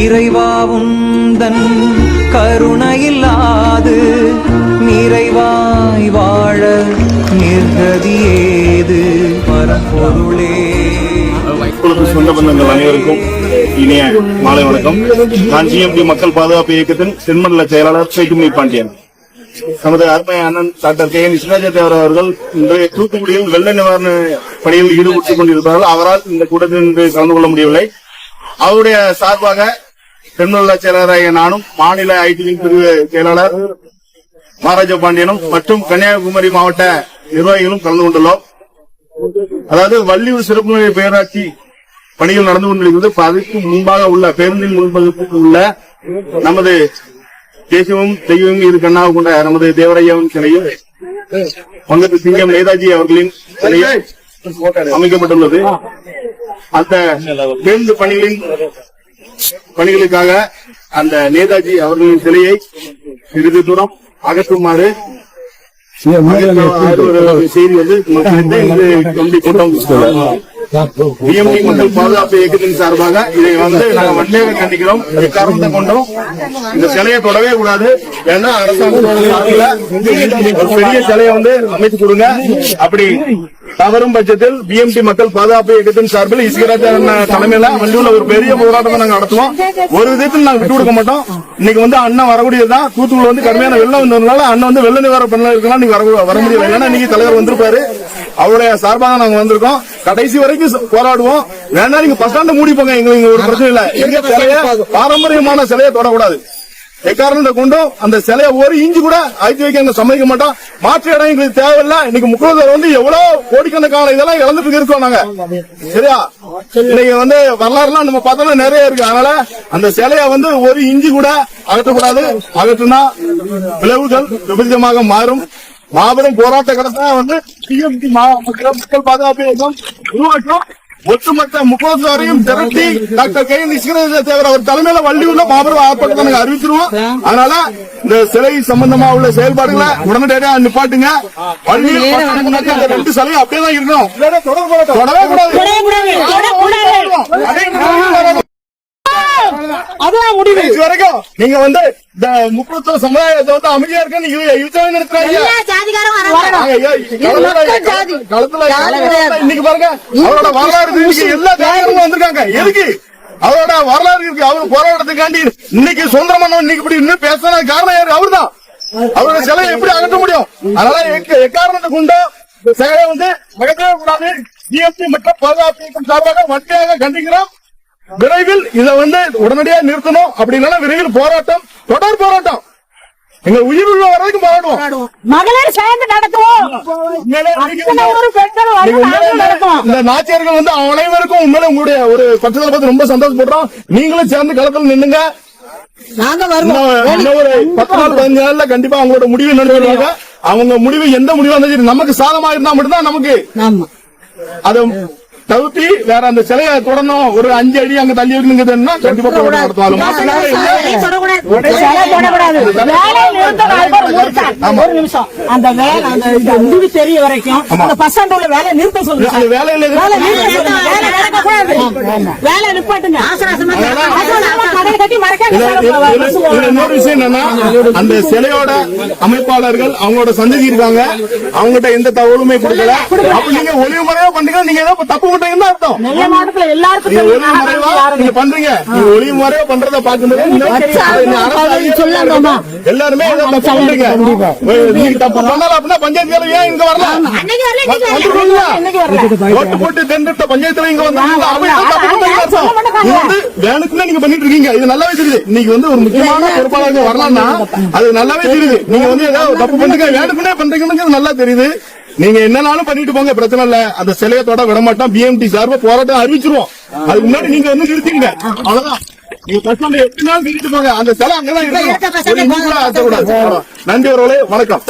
இறைவாவுந்தன் கருணையில்லாது நிறைவாய் வாழ நிர்கதியேது பரப்பொருளே இப்பொழுது சொந்த பந்தங்கள் அனைவருக்கும் இனிய மாலை வணக்கம். நான் ஜிஎம்டி மக்கள் பாதுகாப்பு இயக்கத்தின் தென்மண்டல செயலாளர் சேகுமணி பாண்டியன். நமது அருமை அண்ணன் டாக்டர் கே என் தேவர் அவர்கள் இன்றைய தூத்துக்குடியில் வெள்ள நிவாரண பணியில் ஈடுபட்டுக் கொண்டிருப்பார்கள். அவரால் இந்த கூட்டத்தில் கலந்து கொள்ள முடியவில்லை. அவருடைய சார்பாக தென்மண்டல செயலாளராகிய நானும் மாநில ஐடி பிரிவு செயலாளர் மகாராஜா பாண்டியனும் மற்றும் கன்னியாகுமரி மாவட்ட நிர்வாகிகளும் கலந்து கொண்டுள்ளோம். அதாவது வள்ளியூர் சிறப்பு பேராட்சி பணிகள் நடந்து கொண்டிருக்கிறது. அதுக்கு முன்பாக உள்ள பேருந்தின் முன்பகுதிக்கு உள்ள நமது தேசியமும் தெய்வமும் இரு கண்ணாக கொண்ட நமது தேவரையாவின் சிலையும் பங்கத்து சிங்கம் நேதாஜி அவர்களின் சிலையும் அமைக்கப்பட்டுள்ளது. அந்த பேருந்து பணிகளின் பணிகளுக்காக அந்த நேதாஜி அவர்களின் சிலையை சிறிது தூரம் அகற்றுமாறு செய்தி வந்து பிஎம்டி மக்கள் பாதுகாப்பு இயக்கத்தின் சார்பாக இதை வந்து நாங்க வன்மையாக கண்டிக்கிறோம் காரணத்தை கொண்டோம் இந்த சிலையை தொடவே கூடாது. ஏன்னா அரசாங்கத்தோட பெரிய சிலையை வந்து அமைத்து கொடுங்க. அப்படி தவறும் பட்சத்தில் பிஎம்டி மக்கள் பாதுகாப்பு இயக்கத்தின் சார்பில் இஸ்கராஜ் தலைமையில வண்டியூர்ல ஒரு பெரிய போராட்டத்தை நாங்க நடத்துவோம். ஒரு விதத்தில் நாங்க விட்டு கொடுக்க மாட்டோம். இன்னைக்கு வந்து அண்ணன் வரக்கூடியதுதான் தூத்துக்குள்ள வந்து கடுமையான வெள்ளம் வந்ததுனால அண்ணன் வந்து வெள்ள நிவாரண பண்ணல இருக்கலாம் நீங்க வர வர முடியல. ஏன்னா இன்னைக்கு தலைவர் வந்திருப்பாரு. அவருடைய சார்பாக நாங்க வந்திருக்கோம். கடைசி வரைக்கும் போராடுவோம். வேணா நீங்க பஸ் ஸ்டாண்ட மூடி போங்க. எங்களுக்கு ஒரு பிரச்சனை இல்ல. எங்க சிலைய பாரம்பரியமான சிலையை தொடக்கூடாது. எக்காரணத்தை கொண்டும் அந்த சிலையை ஒரு இஞ்சி கூட அழைத்து வைக்க எங்க சம்மதிக்க மாட்டோம். மாற்று இடம் எங்களுக்கு தேவையில்லை. இன்னைக்கு முக்கியத்துவம் வந்து எவ்வளவு கோடிக்கணக்கான இதெல்லாம் இழந்துட்டு இருக்கோம் நாங்க சரியா? இன்னைக்கு வந்து வரலாறுலாம் நம்ம பார்த்தோம்னா நிறைய இருக்கு. அதனால அந்த சிலையை வந்து ஒரு இஞ்சி கூட அகற்றக்கூடாது. அகற்றுனா விளைவுகள் விபரீதமாக மாறும். மாபெரும் போராட்ட கடத்தா வந்து சிஎம்டி மக்கள் பாதுகாப்பு இயக்கம் உருவாக்கும் ஒட்டுமொத்த முக்கியத்துவரையும் திரட்டி டாக்டர் கே. நிஷ்கரேஷ தேவர் அவர் தலைமையில வள்ளியுள்ள மாபெரும் ஆர்ப்பாட்டத்தை நாங்க அறிவிச்சிருவோம். அதனால இந்த சிலை சம்பந்தமா உள்ள செயல்பாடுகளை உடனடியாக நிப்பாட்டுங்க. அந்த ரெண்டு சிலையும் அப்படியே தான் இருக்கணும். தொடவே கூடாது அதே மாதிரி அதான் முடிவு இது வரைக்கும் நீங்க வந்து இந்த முக்கியத்துவ சமுதாயத்தை வந்து அமைதியா இருக்க நீங்க களத்துல-. இன்னைக்கு பாருங்க அவரோட வரலாறு இன்னைக்கு எல்லா ஜாதிகளும் வந்திருக்காங்க. எதுக்கு? அவரோட வரலாறு இருக்கு. அவர் போராட்டத்துக்காண்டி இன்னைக்கு சுதந்திரம் இன்னைக்கு இப்படி இன்னும் காரணம் யாரு? அவர்தான் அவரோட சிலையை எப்படி அகற்ற முடியும்? அதனால எக்க- எக்காரணத்தை கொண்டு சிலையை வந்து அகற்றவே கூடாது டிஎம்சி மற்றும் பாதுகாப்பு சார்பாக வட்டியாக கண்டிக்கிறோம். விரைவில் இதை வந்து உடனடியாக நிறுத்தணும். அப்படி இல்லைன்னா விரைவில் போராட்டம் தொடர் போராட்டம். எங்க உயிர் உள்ள வரைக்கும் போராடுவோம். மகளிர் சேர்ந்து நடத்துவோம். இந்த நாச்சியார்கள் வந்து அனைவருக்கும் உண்மையில உங்களுடைய ஒரு பட்சத்தில் பார்த்து ரொம்ப சந்தோஷப்படுறோம். நீங்களும் சேர்ந்து களத்தில் நின்னுங்க நாங்க இன்னும் ஒரு பத்து நாள் பதினஞ்சு நாள்ல கண்டிப்பா அவங்களோட முடிவு நிறைவேறுவாங்க அவங்க முடிவு எந்த முடிவா இருந்தாலும் நமக்கு சாதமா இருந்தா மட்டும்தான் நமக்கு. அதை தவிர்த்து வேற அந்த சிலையை தொடரணும் ஒரு அஞ்சு அடி அங்க தள்ளி வைக்கணுங்கிறதுன்னா கண்டிப்பா போராட்டம் நடத்துவாங்க இல்லை. ஒரு நிமிஷம். அந்த வேலை அந்த முடிவு தெரிய வரைக்கும் அந்த ஸ்டாண்ட் உள்ள வேலை நிறுத்த சொல்லுங்க. வேலை நடக்கக்கூடாது. வேலை நிப்பாட்டுங்க. இன்னொரு விஷயம் என்னன்னா அந்த சிலையோட அமைப்பாளர்கள் அவங்களோட சந்ததி இருக்காங்க. அவங்ககிட்ட எந்த தகவலுமே கொடுக்கல. அப்ப நீங்க ஒளிவு முறையா பண்றீங்க நீங்க ஏதோ தப்பு பண்றீங்கன்னு அர்த்தம். நீங்க. ஒளிவு நீங்க பண்றீங்க. நீங்க ஒளிவு முறையா பண்றத பாக்கும்போது. எல்லாருமே ஏதோ தப்பு பண்றீங்க. நீங்க தப்பு பண்ணல அப்படின்னா பஞ்சாயத்து ஏன் இங்க வரல? அன்னைக்கு வரல, இன்னைக்கு வரல. வந்துருக்கீங்களா? இன்னைக்கு வரல. ஓட்டு போட்டு தேர்ந்தெடுத்த பஞ்சாயத்துல இங்க வந்து வேணுக்குன்னு நீங்க பண்ணிட்டு இருக்கீங்க. இது நல்லாவே தெரியுது. இன்னைக்கு வந்து ஒரு முக்கியமான பொறுப்பாளர்கள் வரலாம்னா அது நல்லாவே தெரியுது. நீங்க வந்து ஏதாவது தப்பு பண்றீங்க வேணுக்குன்னே பண்றீங்கன்னு நல்லா தெரியுது. நீங்க என்னனாலும் பண்ணிட்டு போங்க பிரச்சனை இல்ல. அந்த சிலையை தொட விட மாட்டோம். பிஎம்டி சார்பா போராட்டம் அறிவிச்சிருவோம். அதுக்கு முன்னாடி நீங்க வந்து நிறுத்திங்க அவ்வளவுதான். நீங்க பஸ் ஸ்டாண்ட் எப்படி நாளும் நிறுத்திட்டு போங்க. அந்த சிலை அங்கதான் இருக்க. நன்றி அவர்களே. வணக்கம்.